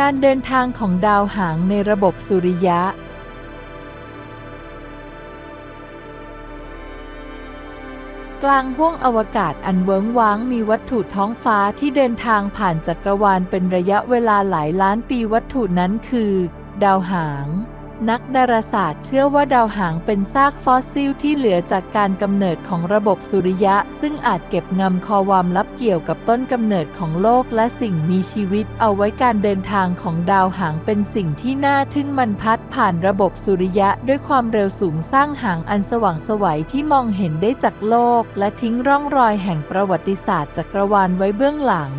การเดินทางของดาวหางในระบบสุริยะ กลางห้วงอวกาศอันเวิ้งว้างมีวัตถุท้องฟ้าที่เดินทางผ่านจักรวาลเป็นระยะเวลาหลายล้านปีวัตถุนั้นคือ ดาวหาง นักดาราศาสตร์เชื่อว่าดาวหางเป็นซากฟอสซิลที่เหลือจากการกำเนิดของระบบสุริยะ ซึ่งอาจเก็บงำคอความลับเกี่ยวกับต้นกำเนิดของโลกและสิ่งมีชีวิต เอาไว้การเดินทางของดาวหางเป็นสิ่งที่น่าทึ่งมันพัดผ่านระบบสุริยะด้วยความเร็วสูงสร้างหางอันสว่างสวัยที่มองเห็นได้จากโลก และทิ้งร่องรอยแห่งประวัติศาสตร์จักรวาลไว้เบื้องหลัง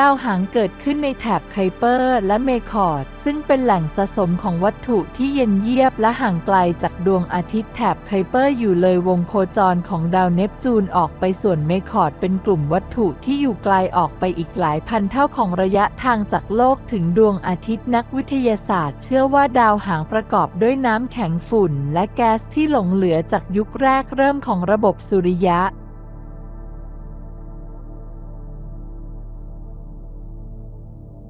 ดาวหางเกิดขึ้นในแถบไคเปอร์และเมคอร์ดซึ่งเป็นแหล่งสะสมของวัตถุที่เย็นเยียบและห่างไกลจากดวงอาทิตย์แถบไคเปอร์อยู่เลยวงโคจรของดาวเนปจูนออกไปส่วนเมคอร์ดเป็นกลุ่มวัตถุที่อยู่ไกลออกไปอีกหลายพันเท่าของระยะทางจากโลกถึงดวงอาทิตย์นักวิทยาศาสตร์ เชื่อว่าดาวหางประกอบด้วยน้ำแข็งฝุ่น และแก๊สที่หลงเหลือจากยุคแรกเริ่มของระบบสุริยะ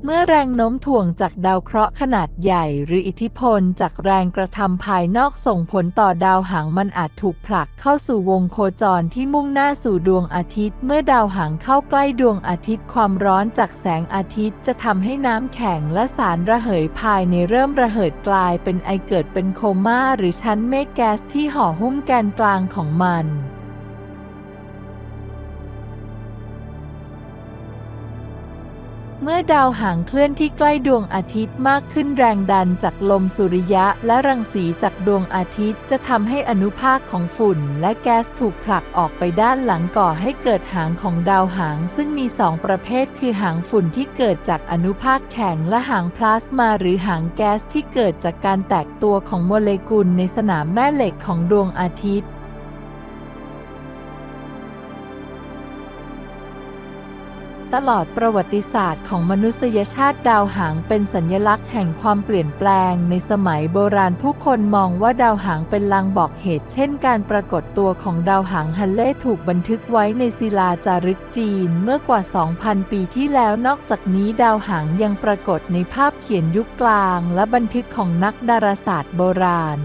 เมื่อแรงโน้มถ่วงจากดาวเคราะห์ขนาดใหญ่ หรืออิทธิพลจากแรงกระทำภายนอกส่งผลต่อดาวหางมันอาจถูกผลักเข้าสู่วงโคจรที่มุ่งหน้าสู่ดวงอาทิตย์ เมื่อดาวหางเข้าใกล้ดวงอาทิตย์ ความร้อนจากแสงอาทิตย์ จะทำให้น้ำแข็งและสารระเหยภายในเริ่มระเหิดกลายเป็นไอเกิดเป็นโคม่าหรือชั้นเมฆแก๊สที่ห่อหุ้มแกนกลางของมัน เมื่อดาวหางเคลื่อนที่ใกล้ดวงอาทิตย์มากขึ้นแรงดันจากลมสุริยะและรังสีจากดวงอาทิตย์ จะทำให้อนุภาคของฝุ่นและแก๊สถูกผลักออกไปด้านหลังก่อให้เกิดหางของดาวหาง ซึ่งมีสองประเภทคือหางฝุ่นที่เกิดจากอนุภาคแข็งและหางพลาสมาหรือหางแก๊สที่เกิดจากการแตกตัวของโมเลกุลในสนามแม่เหล็กของดวงอาทิตย์ ตลอดประวัติศาสตร์ของมนุษยชาติดาวหางเป็นสัญลักษณ์แห่งความเปลี่ยนแปลง ในสมัยโบราณผู้คนมองว่าดาวหางเป็นลางบอกเหตุ เช่น การปรากฏตัวของดาวหางฮันเล่ถูกบันทึกไว้ในศิลาจารึกจีนเมื่อกว่า 2,000 ปีที่แล้วนอกจากนี้ดาวหางยังปรากฏในภาพเขียนยุคกลาง และบันทึกของนักดาราศาสตร์โบราณ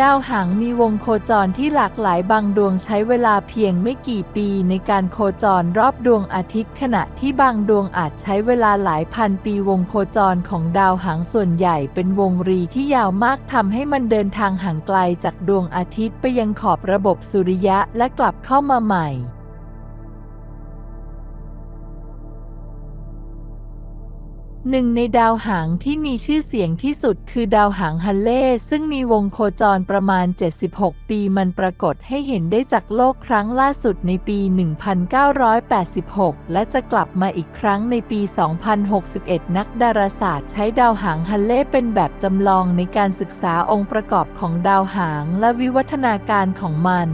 ดาวหางมีวงโคจรที่หลากหลายบางดวงใช้เวลาเพียงไม่กี่ปีในการโคจรรอบดวงอาทิตย์ ขณะที่บางดวงอาจใช้เวลาหลายพันปีวงโคจรของดาวหางส่วนใหญ่เป็นวงรีที่ยาวมากทำให้มันเดินทางห่างไกลจากดวงอาทิตย์ไปยังขอบระบบสุริยะและกลับเข้ามาใหม่ หนึ่งในดาวหางที่มีชื่อเสียงที่สุดคือดาวหางฮันเล่ ซึ่งมีวงโคจรประมาณ 76 ปีมันปรากฏให้เห็นได้จากโลกครั้งล่าสุดในปี 1986 และจะกลับมาอีกครั้งในปี 2061 นักดาราศาสตร์ใช้ดาวหางฮันเล่เป็นแบบจำลองในการศึกษาองค์ประกอบของดาวหางและวิวัฒนาการของมัน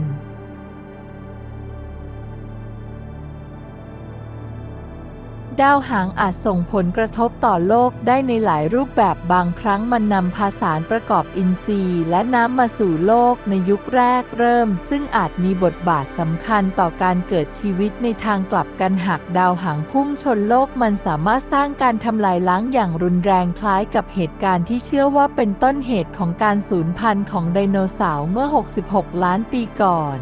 ดาวหางอาจส่งผลกระทบต่อโลกได้ในหลายรูปแบบบางครั้งมันนำพาสารประกอบอินทรีย์ และน้ำมาสู่โลกในยุคแรกเริ่ม ซึ่งอาจมีบทบาทสำคัญต่อการเกิดชีวิตในทางกลับกันหากดาวหางพุ่งชนโลกมันสามารถสร้างการทำลายล้างอย่างรุนแรงคล้ายกับเหตุการณ์ที่เชื่อว่าเป็นต้นเหตุของการสูญพันธุ์ของไดโนเสาร์เมื่อ 66 ล้านปีก่อน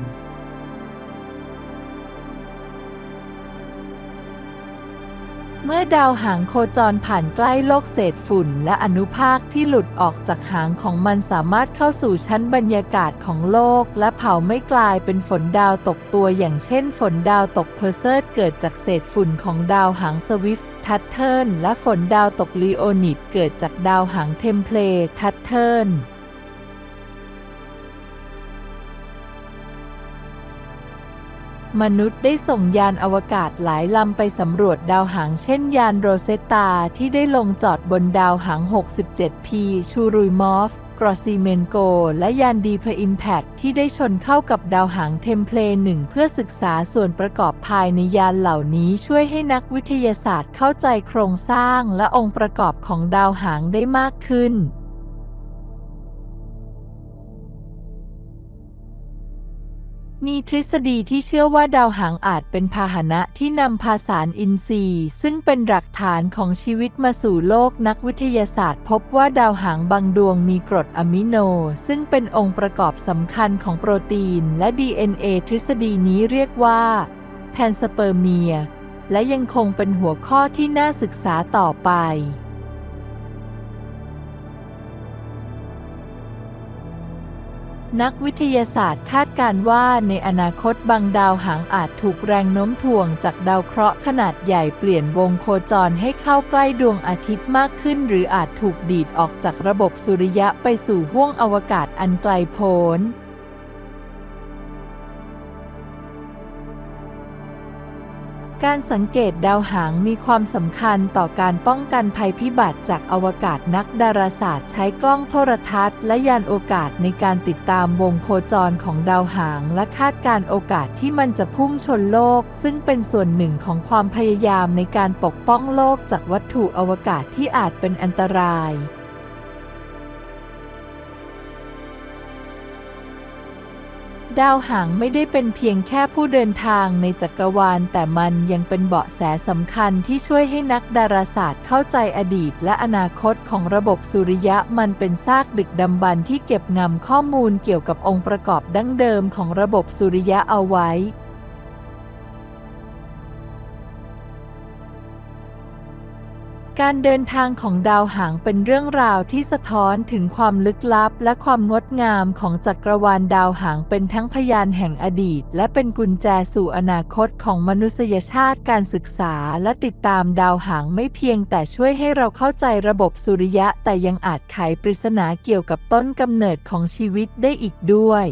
มื่อดาวหางโคจรผ่านใกล้โลกเศษฝุ่น และอนุภาคที่หลุดออกจากหางของมันสามารถเข้าสู่ชั้นบรรยากาศของโลก และเผาไม่กลายเป็นฝนดาวตกตัวอย่างเช่น ฝนดาวตกเพอร์เซิร์ตเกิดจากเศษฝุ่นของดาวหางสวิฟทัตเทิร์นและฝนดาวตกลีโอนิดเกิดจากดาวหางเทมเพลทัตเทิร์ มนุษย์ได้ส่งยานอวกาศหลายลำไปสำรวจดาวหางเช่นยานโรเซตตาที่ได้ลงจอดบนดาวหาง 67P ชูรุยมอฟ กรอซีเมนโก และยานดีเพอิมแพคที่ได้ชนเข้ากับดาวหางเทมเพลหนึ่งเพื่อศึกษาส่วนประกอบภายในยานเหล่านี้ช่วยให้นักวิทยาศาสตร์เข้าใจโครงสร้างและองค์ประกอบของดาวหางได้มากขึ้น มีทฤษฎีที่เชื่อว่าดาวหางอาจเป็นพาหนะที่นำพาสารอินทรีย์ ซึ่งเป็นหลักฐานของชีวิตมาสู่โลกนักวิทยาศาสตร์ พบว่าดาวหางบางดวงมีกรดอะมิโน ซึ่งเป็นองค์ประกอบสำคัญของโปรตีน และ DNA ทฤษฎีนี้เรียกว่าแพนสเปอร์เมีย และยังคงเป็นหัวข้อที่น่าศึกษาต่อไป นักวิทยาศาสตร์คาดการว่าในอนาคตบางดาวหางอาจถูกแรงโน้มถ่วงจากดาวเคราะห์ขนาดใหญ่เปลี่ยนวงโคจรให้เข้าใกล้ดวงอาทิตย์มากขึ้น หรืออาจถูกดีดออกจากระบบสุริยะไปสู่ห้วงอวกาศอันไกลโพ้น การสังเกตดาวหางมีความสำคัญต่อการป้องกันภัยพิบัติจากอวกาศนักดาราศาสตร์ใช้กล้องโทรทัศน์และยานโอกาสในการติดตามวงโคจรของดาวหางและคาดการโอกาสที่มันจะพุ่งชนโลก ซึ่งเป็นส่วนหนึ่งของความพยายามในการปกป้องโลกจากวัตถุอวกาศที่อาจเป็นอันตราย ดาวหางไม่ได้เป็นเพียงแค่ผู้เดินทางในจักรวาล แต่มันยังเป็นเบาะแสสำคัญที่ช่วยให้นักดาราศาสตร์เข้าใจอดีตและอนาคตของระบบสุริยะมันเป็นซากดึกดำบรรที่เก็บงำข้อมูลเกี่ยวกับองค์ประกอบดั้งเดิมของระบบสุริยะเอาไว้ การเดินทางของดาวหางเป็นเรื่องราวที่สะท้อนถึงความลึกลับและความงดงามของจักรวาลดาวหางเป็นทั้งพยานแห่งอดีต และเป็นกุญแจสู่อนาคตของมนุษยชาติการศึกษา และติดตามดาวหางไม่เพียงแต่ช่วยให้เราเข้าใจระบบสุริยะ แต่ยังอาจไขปริศนาเกี่ยวกับต้นกำเนิดของชีวิตได้อีกด้วย